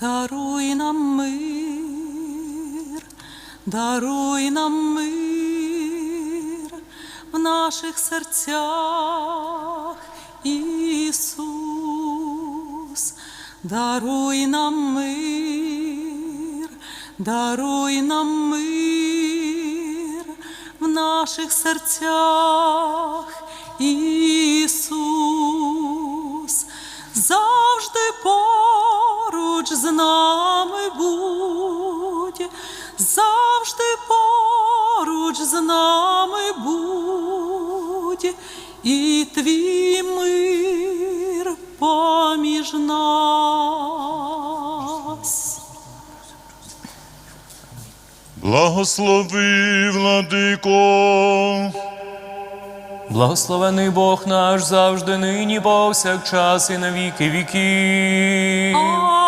Даруй нам мир, даруй нам мир в наших серцях, Ісус, даруй нам мир, даруй нам мир в наших серцях, Ісус, поруч з нами будь, завжди поруч з нами будь, і твій мир поміж нас. Благослови, владико, Благословений Бог наш завжди, нині, повсякчас і на віки віків.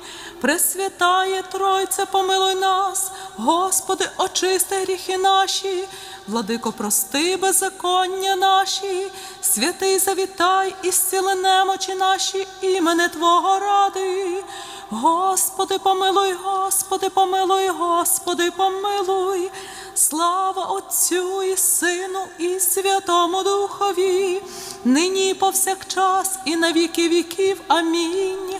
Пресвятає Тройце, помилуй нас, Господи, очисти гріхи наші, владико, прости беззаконня наші, святий завітай і немочі наші, імене Твого ради. Господи, помилуй, Господи, помилуй, Господи, помилуй. Слава Отцю і Сину, і Святому Духові, нині і повсякчас, і на віки віків. Амінь.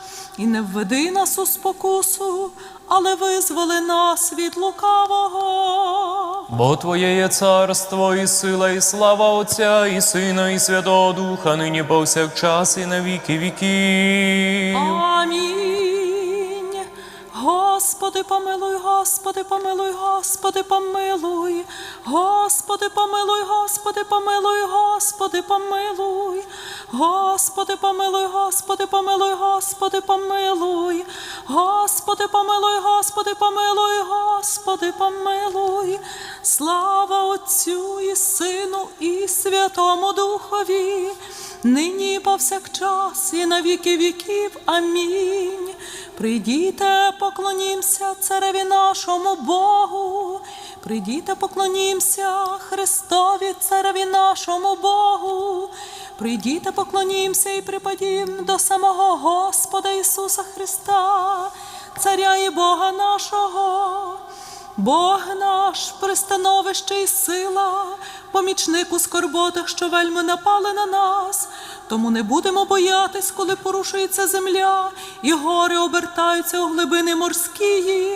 і не введи нас у спокусу, але визволи нас від лукавого. Бо Твоє є царство, і сила, і слава Отця, і Сина, і Святого Духа, нині повсякчас, і на віки віків. Амінь. Господи, помилуй, Господи, помилуй, Господи, помилуй. Господи, помилуй, Господи, помилуй, Господи, помилуй. Господи, помилуй, Господи, помилуй, Господи, помилуй. Господи, помилуй, Господи, помилуй, Господи, помилуй. Слава Отцю і Сину, і Святому Духові, нині і повсякчас, і на віки віків. Амінь. Прийдіте, поклонімся цареві нашому Богу. Прийдіте, поклонімся Христові, цареві нашому Богу. Прийдіте, поклонімся і припадім до самого Господа Ісуса Христа, Царя і Бога нашого. Бог наш, пристановище і сила, помічник у скорботах, що вельми напали на нас. Тому не будемо боятись, коли порушується земля, і гори обертаються у глибини морські.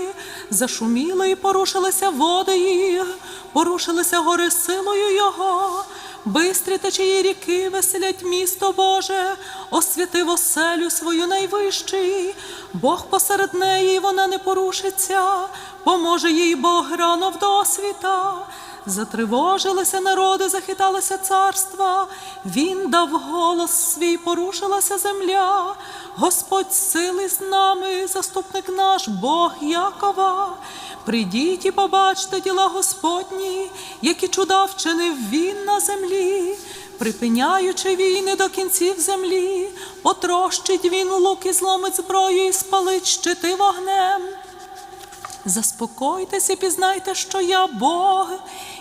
Зашуміли і порушилися води їх, порушилися гори силою Його. Бистрі течії ріки веселять місто Боже, освятив оселю свою найвищий, Бог посеред неї, вона не порушиться, поможе їй Бог рано в досвіта. Затривожилися народи, захиталися царства, Він дав голос свій, порушилася земля. Господь сили з нами, заступник наш, Бог Якова. Прийдіть і побачте діла Господні, які чуда вчинив він на землі, припиняючи війни до кінців землі, потрощить він лук і зломить зброю і спалить щити вогнем. Заспокойтесь і пізнайте, що я Бог.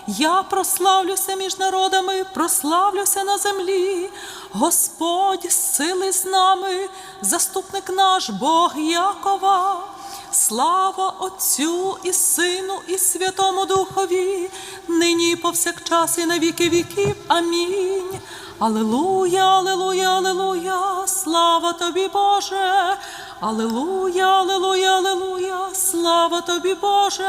Я прославлюся між народами, прославлюся на землі. Господь сили з нами, заступник наш Бог Якова. Слава Отцю і Сину, і Святому Духові, нині повсякчас, і на віки віків. Амінь. Алелуя, алелуя, алелуя, слава тобі, Боже. Алелуя, алелуя, алелуя, слава тобі, Боже.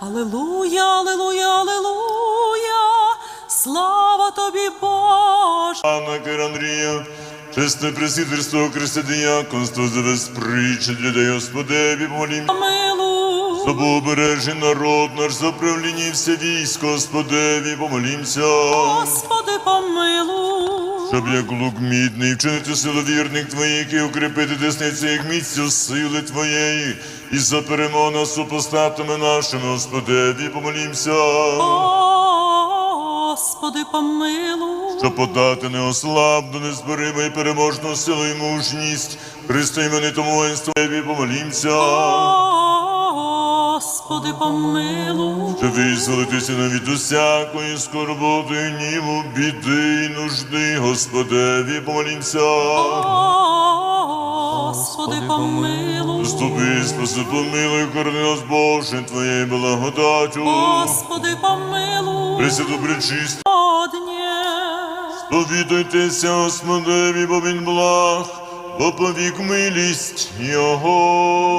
Алелуя, алелуя, алелуя, Слава тобі, Боже. Анна Кир Андрія, чесне пресвітерство, християнство, за безпричет людей, Господеві, молім. Помилуй, Собобережи народ наш за правління і все військо, Господеві, помолімся. Господи, помилуй. Щоб як лук мідний вчинити силу вірних твоїх і укріпити десницю їх місцю сили твоєї, і за перемогу супостатами нашими, Господеві, помолімся. Господи, помилуй. Щоб подати неослабну, незборимо і переможну силу і мужність, Христа іменитому воїнству, Тобі помолімся. Господи, помилуй. Щоб визволитися навіть усякої скорботи, гніву, біди й нужди, Господеві, помолімся. Господи, помилуй. Заступи, спаси, помилуй, корони нас, Боже, Твоєю благодатю. Господи, помилуй. Пресвяту пречисто, Однє. повідуйтеся, Господеві, бо він благ, бо повік милість Його.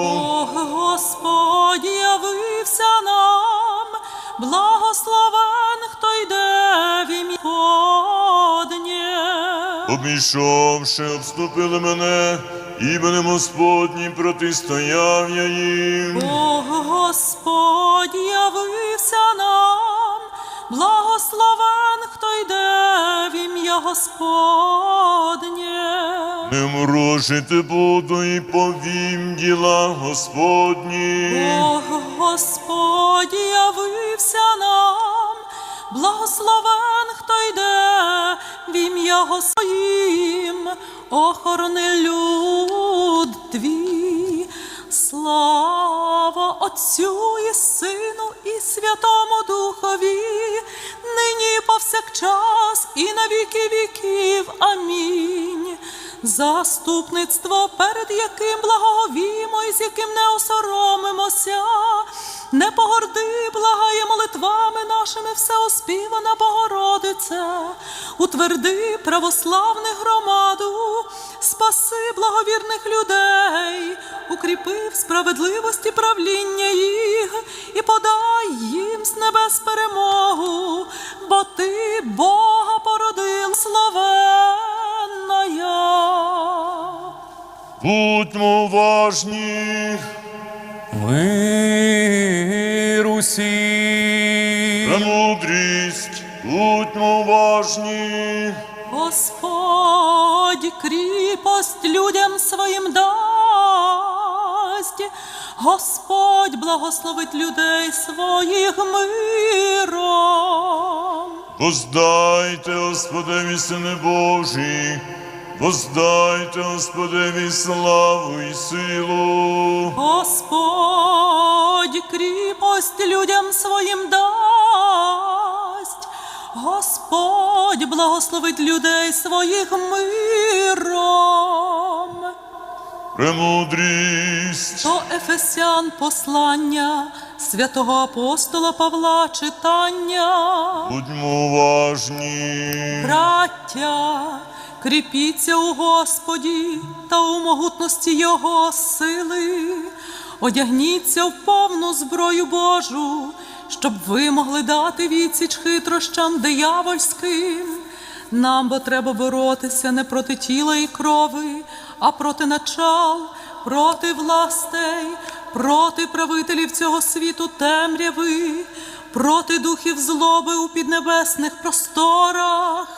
Бог Господь явився нам, благословен, хто йде в ім'я Господнє. Обійшовши, обступили мене, іменем Господнім протистояв я їм. Бог Господь явився нам, благословен, Господнє. Не морожити буду і повім діла Господні. Бог Господь явився нам, благословен, хто йде в ім'я Господнім, охорони люд твій. Слава Отцю і Сину і Святому Духові, нині повсякчас і на віки віків. Амінь. Заступництво, перед яким благовімо і з яким не осоромимося, не погорди, благає молитвами нашими всеоспівана Богородице, утверди православну громаду, спаси благовірних людей, укріпи в справедливості правління їх і подай їм з небес перемогу, бо ти Бога породив славенна. Будьмо уважні, Мир усім. премудрість, будьмо уважні. Господь кріпость людям своїм дасть, Господь благословить людей своїх миром. Воздайте Господеві, Сини Божі, воздайте Господеві славу і силу. Господь кріпость людям своїм дасть, Господь благословить людей своїх миром. Премудрість, До Ефесян послання святого апостола Павла читання. будьмо уважні. Браття, кріпіться у Господі та у могутності Його сили, одягніться в повну зброю Божу, щоб ви могли дати відсіч хитрощам диявольським. Нам бо треба боротися не проти тіла і крови, а проти начал, проти властей, проти правителів цього світу темряви, проти духів злоби у піднебесних просторах.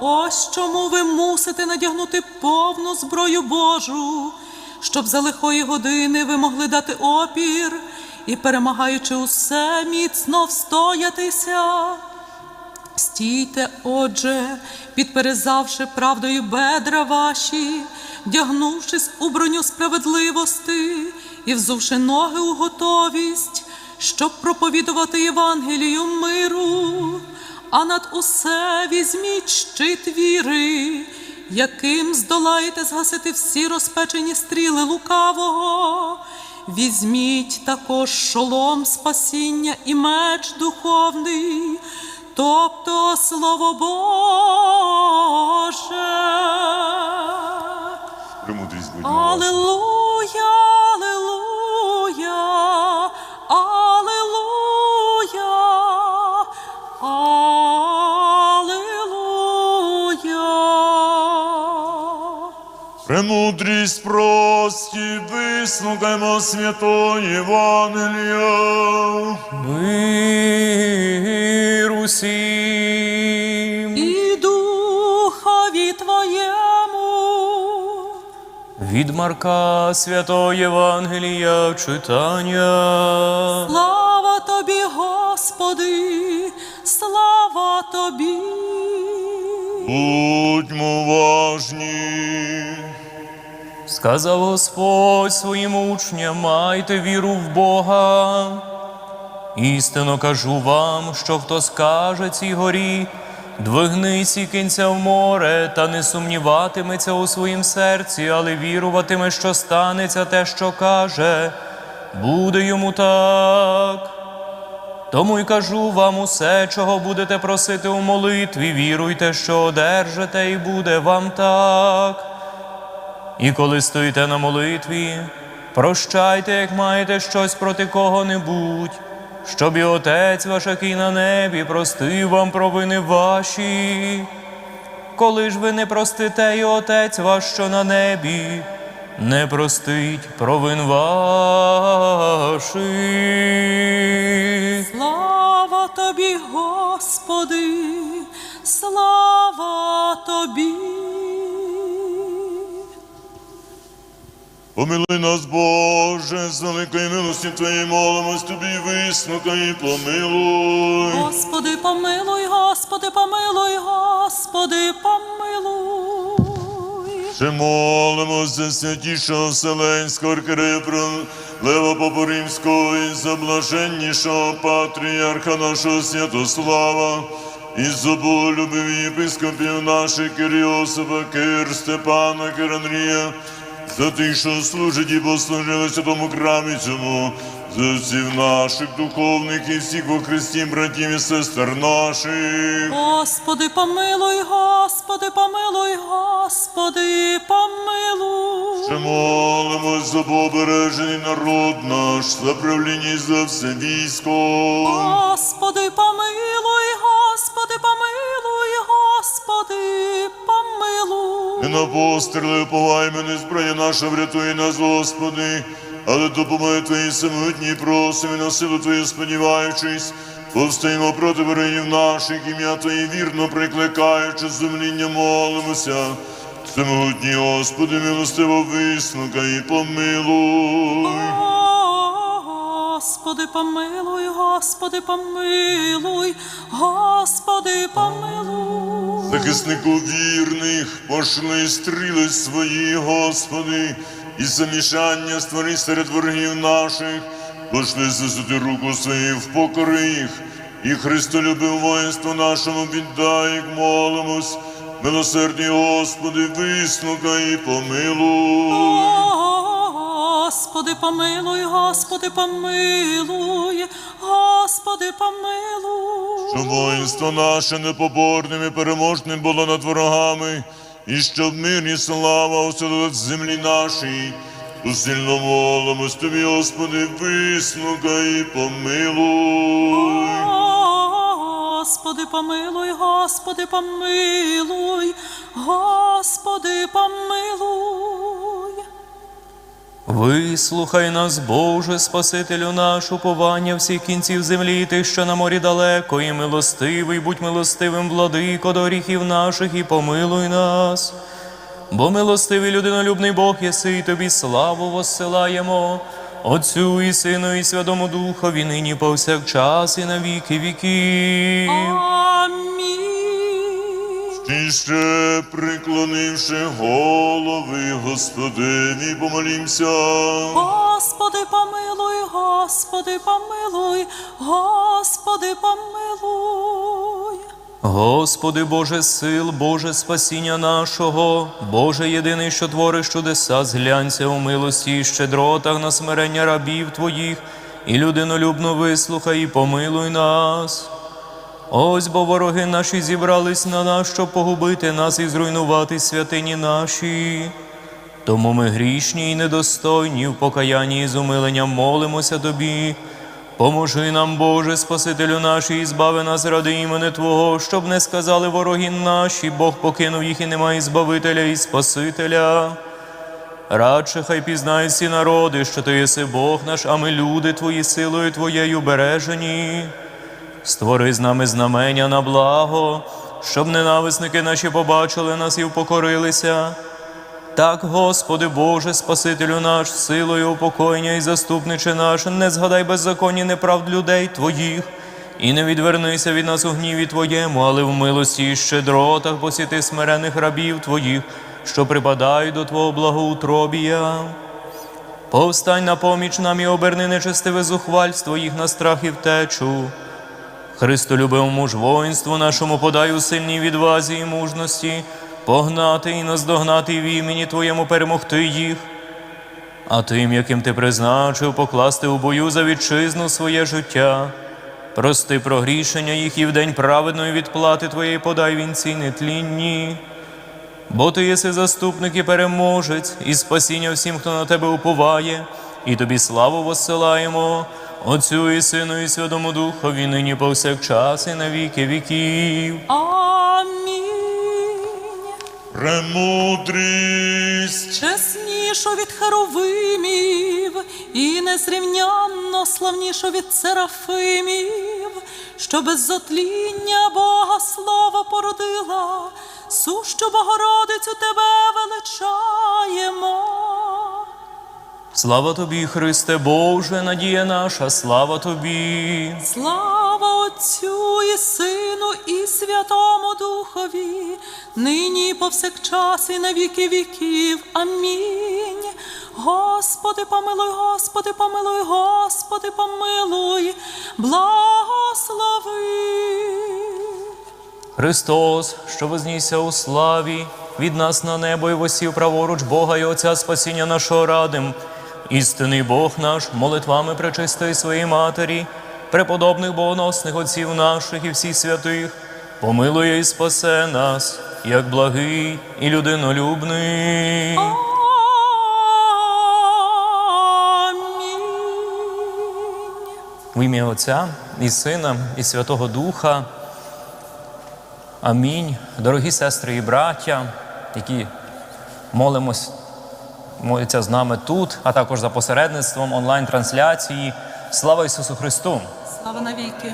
Ось чому ви мусите надягнути повну зброю Божу, щоб за лихої години ви могли дати опір і, перемагаючи усе, міцно встоятися. Стійте, отже, підперезавши правдою бедра ваші, вдягнувшись у броню справедливости і взувши ноги у готовість, щоб проповідувати Євангелію миру, а над усе візьміть щит віри, яким здолаєте згасити всі розпечені стріли лукавого. Візьміть також шолом спасіння і меч духовний, тобто Слово Боже. Аллилуйя, Премудрість прості, вислухаймо святої Євангелія. Мир усім. І духові Твоєму. Від Марка Святого Євангелія читання. Слава тобі, Господи, слава тобі. Будьмо уважні. Сказав Господь своїм учням, майте віру в Бога. Істинно кажу вам, що хто скаже цій горі, двигнись і кинься в море, та не сумніватиметься у своїм серці, але віруватиме, що станеться те, що каже, буде йому так. Тому й кажу вам усе, чого будете просити у молитві, віруйте, що одержите, і буде вам так. І коли стоїте на молитві, прощайте, як маєте щось проти кого-небудь, щоб і Отець ваш, який на небі, простив вам провини ваші. Коли ж ви не простите, і Отець ваш, що на небі, не простить провин ваших. Слава тобі, Господи, слава тобі. Помилуй нас, Боже, з великої милості Твоєї молимось Тобі, вислухай і помилуй. Господи, помилуй, Господи, помилуй, Господи, помилуй. Ще молимось за святішого Вселенського архірея Лева Попоримського і за блаженнішого патріарха нашого Святослава, і за болюбив єпископів наших Кирйосифа, Кир, Степана, Кир Андрія, за тих, що служать і послужили святому храмі цьому, за всіх наших духовних і всіх во Христі, братів і сестер наших. Господи, помилуй, Господи, помилуй, Господи, помилуй. Ще молимось за побережений народ наш, за правління і за все військо. Господи, помилуй, Господи, помилуй, Господи, помилуй. На постріли уповаймо, не зброя наша врятує нас, Господи, але допомоги Твої самотні просимо і на силу Твою сподіваючись, повстаємо проти ворогів наших, ім'я Твої вірно прикликаючи, з умління молимося. Всемогутній Господи, милостиво вислухай і помилуй. Господи, помилуй, Господи, помилуй, Господи, помилуй. Захиснику вірних, пошли стріли свої, Господи, і замішання створи серед ворогів наших, пошли засуди руку свою в покори їх, і Христолюбив воїнство нашому віддай, як молимось, милосердний Господи, вислухай і помилуй. Господи, помилуй, Господи, помилуй, Господи, помилуй. Щоб воїнство наше непоборним і переможним було над ворогами, і щоб мир і слава оселилась в землі нашій. Усильно молимось тобі, Господи, вислухай і помилуй. Господи, помилуй, Господи, помилуй, Господи, помилуй. Вислухай нас, Боже, Спасителю наш, уповання всіх кінців землі, ти, що на морі далеко, і милостивий, будь милостивим, владико до гріхів наших, і помилуй нас. Бо милостивий людинолюбний Бог єси, і тобі славу воссилаємо, Отцю і Сину, і Святому Духові, нині повсякчас, і на віки віків. Амінь. І ще приклонивши голови, Господеві, помолімся. Господи, помилуй, Господи, помилуй, Господи, помилуй. Господи Боже сил, Боже спасіння нашого, Боже єдиний, що твориш чудеса, зглянься у милості і щедротах на смирення рабів Твоїх, і людинолюбно вислухай і помилуй нас. Ось бо вороги наші зібрались на нас, щоб погубити нас і зруйнувати святині наші. Тому ми грішні і недостойні в покаянні і з умиленням молимося Тобі. Поможи нам, Боже, Спасителю наш, і збави нас ради імени Твого, щоб не сказали вороги наші, Бог покинув їх і немає Збавителя і Спасителя. Радше хай пізнають всі народи, що ти єси Бог наш, а ми люди твої силою твоєю бережені. Створи з нами знамення на благо, щоб ненависники наші побачили нас і впокорилися. Так, Господи Боже, Спасителю наш, силою упокоєння і заступниче наш, не згадай беззаконні неправд людей Твоїх, і не відвернися від нас у гніві Твоєму, але в милості і щедротах посіти смирених рабів Твоїх, що припадають до Твого благоутробія. Повстань на поміч нам і оберни нечестиве зухвальство їх на страх і втечу. Христолюбивому ж воїнству нашому подай у сильній відвазі і мужності, погнати і наздогнати в імені Твоєму перемогти їх. А тим, яким ти призначив, покласти у бою за вітчизну своє життя. Прости прогрішення їх і в день праведної відплати Твоєї подай вінці нетлінні. Бо ти єси заступник і переможець, і спасіння всім, хто на тебе уповає, і тобі славу воссилаємо, Отцю і Сину, і Святому Духові, нині повсякчас, і на віки віків. Амінь. Премудрість, Чеснішу від херовимів і незрівнянно славнішу від серафимів, що без зотління Бога слово породила, сущу Богородицю тебе величаємо. Слава тобі, Христе Боже, надія наша, слава тобі. Слава Отцю і Сину, і Святому Духові, нині і повсякчас, і на віки віків. Амінь. Господи, помилуй, Господи, помилуй, Господи, помилуй, благослови. Христос, що вознісся у славі, від нас на небо і восів праворуч Бога і Отця спасіння нашого радим. Істинний Бог наш, молитвами пречистої своєї Матері, преподобних богоносних отців наших і всіх святих, помилує і спасе нас, як благий і людинолюбний. В ім'я Отця і Сина, і Святого Духа. Амінь. Дорогі сестри і браття, які молимось, моляться з нами тут, а також за посередництвом онлайн-трансляції. Слава Ісусу Христу! Слава навіки.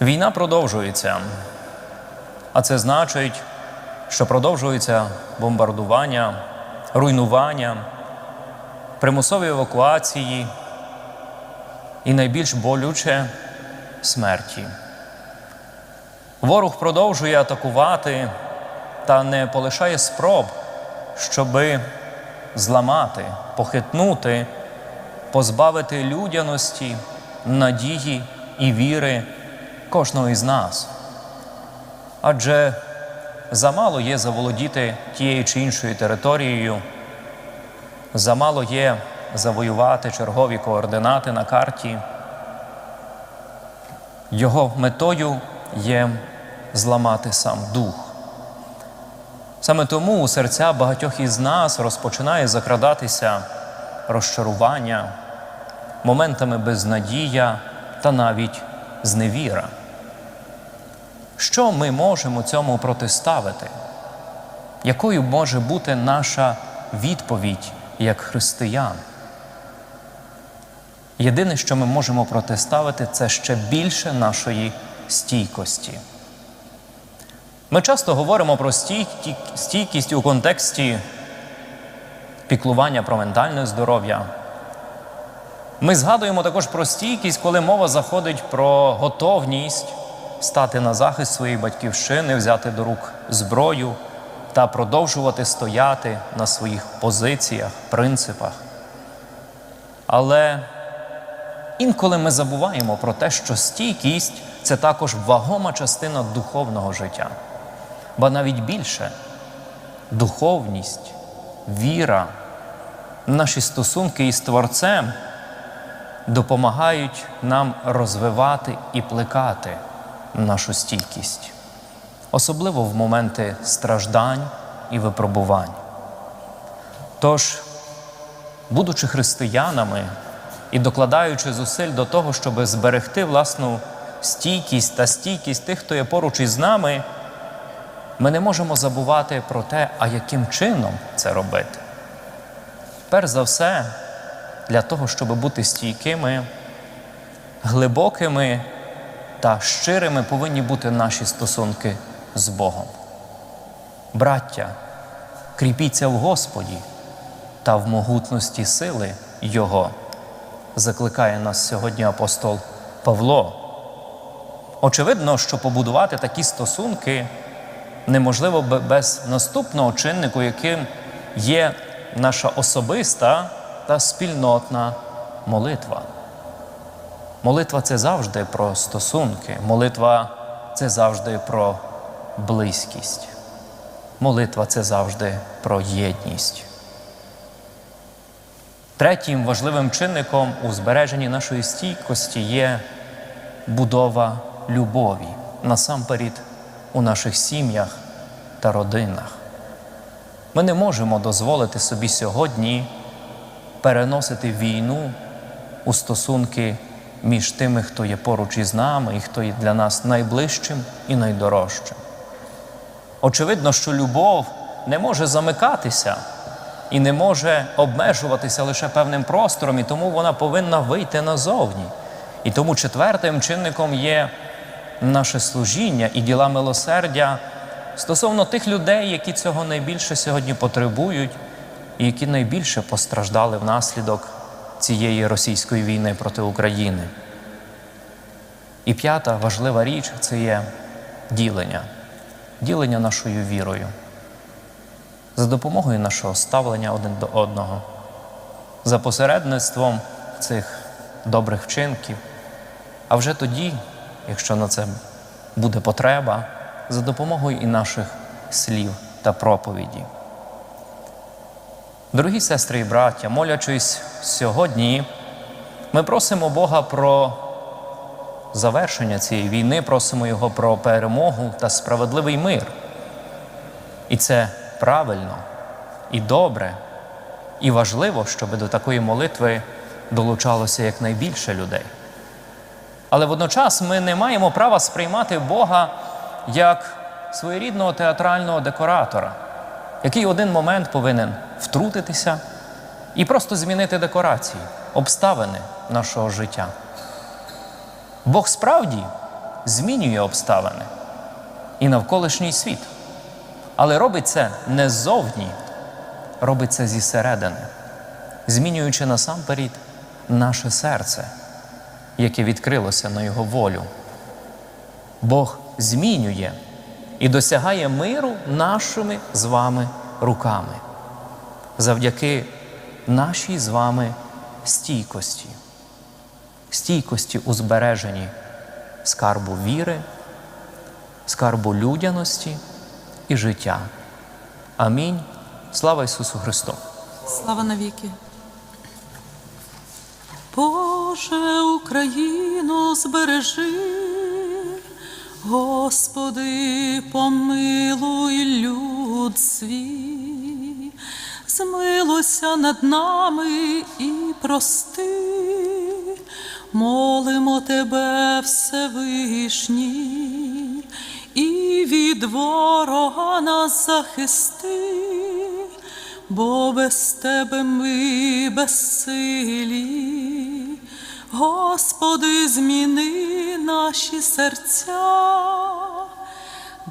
Війна продовжується, а це значить, що продовжується бомбардування, руйнування, примусові евакуації і найбільш болюче смерті. Ворог продовжує атакувати та не полишає спроб, щоби зламати, похитнути, позбавити людяності, надії і віри кожного із нас. Адже замало є заволодіти тією чи іншою територією, замало є завоювати чергові координати на карті. Його метою є зламати сам дух. Саме тому у серця багатьох із нас розпочинає закрадатися розчарування, моментами безнадія та навіть зневіра. Що ми можемо цьому протиставити? Якою може бути наша відповідь як християн? Єдине, що ми можемо протиставити, це ще більше нашої стійкості. Ми часто говоримо про стійкість у контексті піклування про ментальне здоров'я. Ми згадуємо також про стійкість, коли мова заходить про готовність стати на захист своєї батьківщини, взяти до рук зброю та продовжувати стояти на своїх позиціях, принципах. Але інколи ми забуваємо про те, що стійкість це також вагома частина духовного життя, ба навіть більше духовність, віра, наші стосунки із Творцем допомагають нам розвивати і плекати нашу стійкість, особливо в моменти страждань і випробувань. Тож, будучи християнами і докладаючи зусиль до того, щоб зберегти власну стійкість та стійкість тих, хто є поруч із нами, ми не можемо забувати про те, а яким чином це робити. Перш за все, для того, щоб бути стійкими, глибокими та щирими повинні бути наші стосунки з Богом. Браття, кріпіться в Господі та в могутності сили Його, закликає нас сьогодні апостол Павло. Очевидно, що побудувати такі стосунки неможливо бе- без наступного чиннику, яким є наша особиста та спільнотна молитва. Молитва це завжди про стосунки, молитва це завжди про близькість. Молитва це завжди про єдність. Третім важливим чинником у збереженні нашої стійкості є будова любові насамперед у наших сім'ях та родинах. Ми не можемо дозволити собі сьогодні переносити війну у стосунки між тими, хто є поруч із нами і хто є для нас найближчим і найдорожчим. Очевидно, що любов не може замикатися і не може обмежуватися лише певним простором, і тому вона повинна вийти назовні. І тому четвертим чинником є наше служіння і діла милосердя стосовно тих людей, які цього найбільше сьогодні потребують, і які найбільше постраждали внаслідок цієї російської війни проти України. І п'ята важлива річ це є ділення, ділення нашою вірою, за допомогою нашого ставлення один до одного, за посередництвом цих добрих вчинків, а вже тоді, якщо на це буде потреба, за допомогою і наших слів та проповіді. Дорогі сестри і браття, молячись сьогодні, ми просимо Бога про завершення цієї війни, просимо Його про перемогу та справедливий мир. І це правильно і добре, і важливо, щоб до такої молитви долучалося якнайбільше людей. Але водночас ми не маємо права сприймати Бога як своєрідного театрального декоратора, який один момент повинен втрутитися і просто змінити декорації, обставини нашого життя. Бог справді змінює обставини і навколишній світ, але робить це не ззовні, робить це зі середини, змінюючи насамперед наше серце, яке відкрилося на Його волю. Бог змінює і досягає миру нашими з вами руками завдяки нашій з вами стійкості, стійкості у збереженні скарбу віри, скарбу людяності і життя. Амінь. Слава Ісусу Христу! Слава навіки. Боже, Україну збережи, Господи, помилуй люд свій, змилуйся над нами і прости, молимо Тебе, Всевишній, і від ворога нас захисти бо без тебе ми безсилі. Господи, зміни наші серця,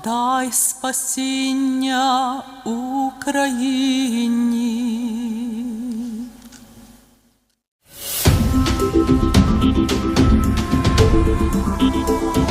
дай спасіння Україні. Україні.